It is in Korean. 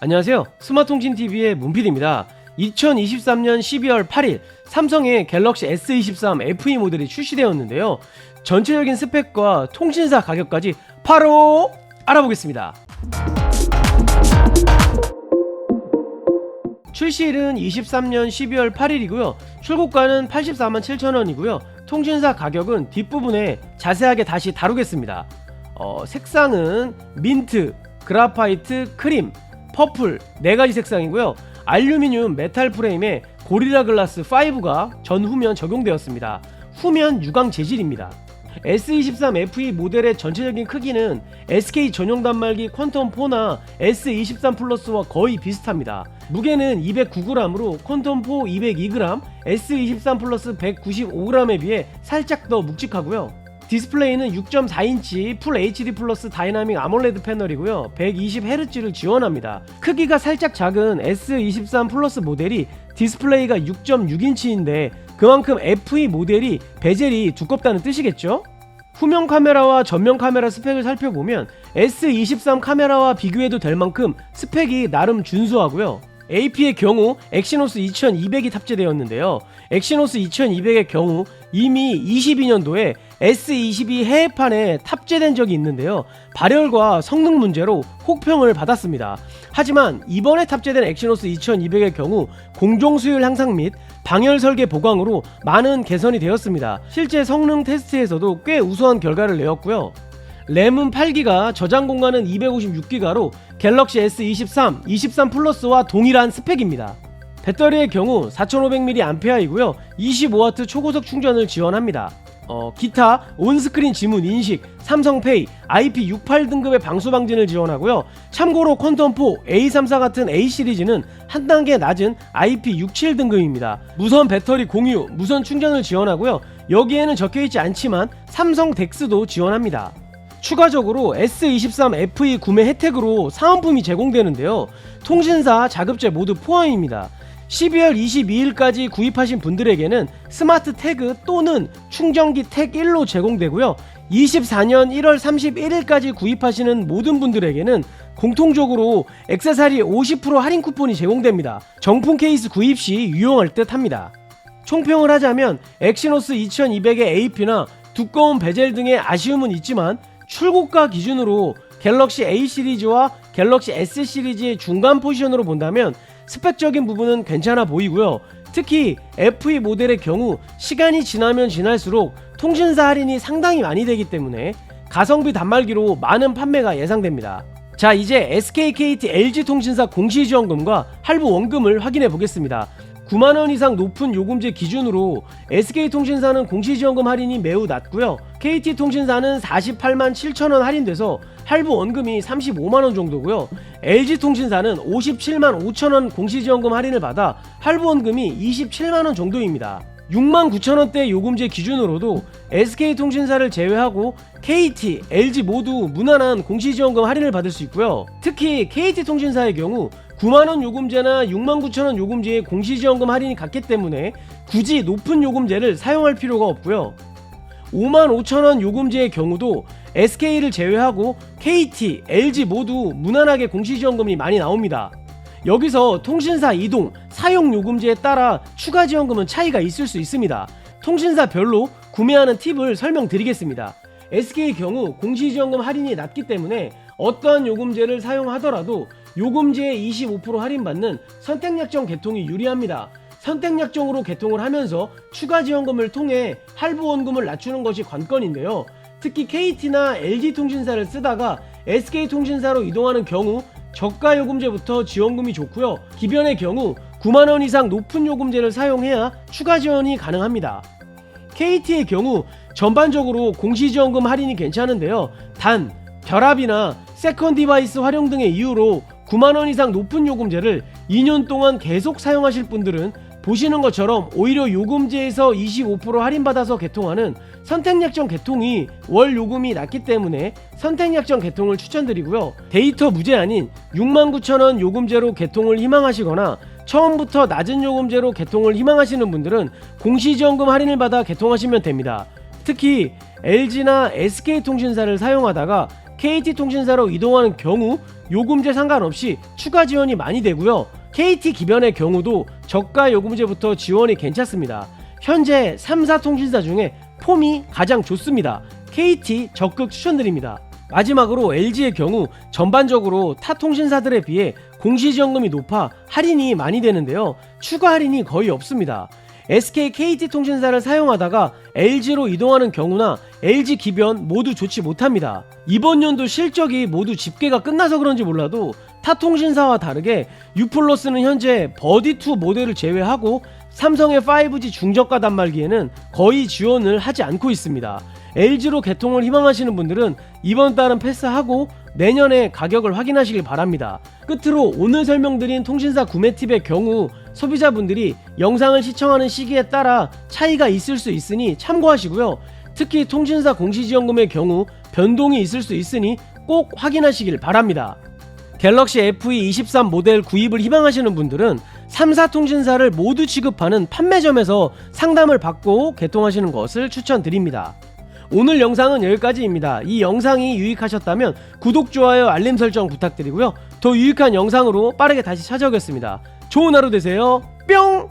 안녕하세요. 스마통신TV의 문필입니다. 2023년 12월 8일 삼성의 갤럭시 S23 FE 모델이 출시되었는데요. 전체적인 스펙과 통신사 가격까지 바로 알아보겠습니다. 출시일은 23년 12월 8일이고요. 출고가는 84만 7천원이고요. 통신사 가격은 뒷부분에 자세하게 다시 다루겠습니다. 어, 색상은 민트, 그라파이트, 크림, 퍼플 네 가지 색상이고요. 알루미늄 메탈 프레임에 고리라 글라스 5가 전 후면 적용되었습니다. 후면 유광 재질입니다. S23FE 모델의 전체적인 크기는 SK 전용 단말기 퀀텀 4나 S23 플러스와 거의 비슷합니다. 무게는 209g으로 퀀텀 4 202g, S23 플러스 195g에 비해 살짝 더 묵직하고요. 디스플레이는 6.4인치 풀 HD 플러스 다이나믹 아몰레드 패널이고요. 120Hz를 지원합니다. 크기가 살짝 작은 S23 플러스 모델이 디스플레이가 6.6인치인데 그만큼 FE 모델이 베젤이 두껍다는 뜻이겠죠? 후면 카메라와 전면 카메라 스펙을 살펴보면 S23 카메라와 비교해도 될 만큼 스펙이 나름 준수하고요. AP의 경우 엑시노스 2200이 탑재되었는데요. 엑시노스 2200의 경우 이미 22년도에 S22 해외판에 탑재된 적이 있는데요. 발열과 성능 문제로 혹평을 받았습니다. 하지만 이번에 탑재된 엑시노스 2200의 경우 공정 수율 향상 및 방열 설계 보강으로 많은 개선이 되었습니다. 실제 성능 테스트에서도 꽤 우수한 결과를 내었고요. 램은 8기가, 저장 공간은 256기가로 갤럭시 S23, 23 플러스와 동일한 스펙입니다. 배터리의 경우 4500mAh이고요. 25W 초고속 충전을 지원합니다. 어, 기타 온스크린 지문 인식, 삼성페이, IP68 등급의 방수 방진을 지원하고요. 참고로 퀀텀4, A34 같은 A 시리즈는 한 단계 낮은 IP67 등급입니다. 무선 배터리 공유, 무선 충전을 지원하고요. 여기에는 적혀 있지 않지만 삼성 덱스도 지원합니다. 추가적으로 S23FE 구매 혜택으로 사은품이 제공되는데요. 통신사 자급제 모두 포함입니다. 12월 22일까지 구입하신 분들에게는 스마트 태그 또는 충전기 택 1로 제공되고요. 24년 1월 31일까지 구입하시는 모든 분들에게는 공통적으로 액세서리 50% 할인 쿠폰이 제공됩니다. 정품 케이스 구입 시 유용할 듯 합니다. 총평을 하자면 엑시노스 2200의 AP나 두꺼운 베젤 등의 아쉬움은 있지만 출고가 기준으로 갤럭시 A 시리즈와 갤럭시 S 시리즈의 중간 포지션으로 본다면 스펙적인 부분은 괜찮아 보이고요. 특히 FE 모델의 경우 시간이 지나면 지날수록 통신사 할인이 상당히 많이 되기 때문에 가성비 단말기로 많은 판매가 예상됩니다. 자 이제 SKKT LG통신사 공시지원금과 할부 원금을 확인해 보겠습니다. 9만원 이상 높은 요금제 기준으로 SK통신사는 공시지원금 할인이 매우 낮고요. KT통신사는 48만 7천원 할인돼서 할부 원금이 35만원 정도고요. LG통신사는 57만 5천원 공시지원금 할인을 받아 할부 원금이 27만원 정도입니다. 6만 9천원대 요금제 기준으로도 SK통신사를 제외하고 KT, LG 모두 무난한 공시지원금 할인을 받을 수 있고요. 특히 KT통신사의 경우 9만원 요금제나 6만 9천원 요금제에 공시지원금 할인이 같기 때문에 굳이 높은 요금제를 사용할 필요가 없고요. 5만 5천원 요금제의 경우도 SK를 제외하고 KT, LG 모두 무난하게 공시지원금이 많이 나옵니다. 여기서 통신사 이동, 사용 요금제에 따라 추가 지원금은 차이가 있을 수 있습니다. 통신사별로 구매하는 팁을 설명드리겠습니다. SK의 경우 공시지원금 할인이 낮기 때문에 어떠한 요금제를 사용하더라도 요금제의 25% 할인받는 선택약정 개통이 유리합니다. 선택약정으로 개통을 하면서 추가 지원금을 통해 할부 원금을 낮추는 것이 관건인데요. 특히 KT나 LG통신사를 쓰다가 SK통신사로 이동하는 경우 저가 요금제부터 지원금이 좋고요. 기변의 경우 9만원 이상 높은 요금제를 사용해야 추가 지원이 가능합니다. KT의 경우 전반적으로 공시지원금 할인이 괜찮은데요. 단 결합이나 세컨 디바이스 활용 등의 이유로 9만원 이상 높은 요금제를 2년 동안 계속 사용하실 분들은 보시는 것처럼 오히려 요금제에서 25% 할인받아서 개통하는 선택약정 개통이 월 요금이 낮기 때문에 선택약정 개통을 추천드리고요. 데이터 무제한인 69,000원 요금제로 개통을 희망하시거나 처음부터 낮은 요금제로 개통을 희망하시는 분들은 공시지원금 할인을 받아 개통하시면 됩니다. 특히 LG나 SK통신사를 사용하다가 KT 통신사로 이동하는 경우 요금제 상관없이 추가 지원이 많이 되고요. KT 기변의 경우도 저가 요금제부터 지원이 괜찮습니다. 현재 3사 통신사 중에 폼이 가장 좋습니다. KT 적극 추천드립니다. 마지막으로 LG의 경우 전반적으로 타 통신사들에 비해 공시지원금이 높아 할인이 많이 되는데요. 추가 할인이 거의 없습니다. SK, KT 통신사를 사용하다가 LG로 이동하는 경우나 LG 기변 모두 좋지 못합니다. 이번 연도 실적이 모두 집계가 끝나서 그런지 몰라도 타 통신사와 다르게 유플러스는 현재 버디2 모델을 제외하고 삼성의 5G 중저가 단말기에는 거의 지원을 하지 않고 있습니다. LG로 개통을 희망하시는 분들은 이번 달은 패스하고 내년에 가격을 확인하시길 바랍니다. 끝으로 오늘 설명드린 통신사 구매 팁의 경우 소비자분들이 영상을 시청하는 시기에 따라 차이가 있을 수 있으니 참고하시고요. 특히 통신사 공시지원금의 경우 변동이 있을 수 있으니 꼭 확인하시길 바랍니다. 갤럭시 FE23 모델 구입을 희망하시는 분들은 3사 통신사를 모두 취급하는 판매점에서 상담을 받고 개통하시는 것을 추천드립니다. 오늘 영상은 여기까지입니다. 이 영상이 유익하셨다면 구독, 좋아요, 알림 설정 부탁드리고요. 더 유익한 영상으로 빠르게 다시 찾아오겠습니다. 좋은 하루 되세요. 뿅!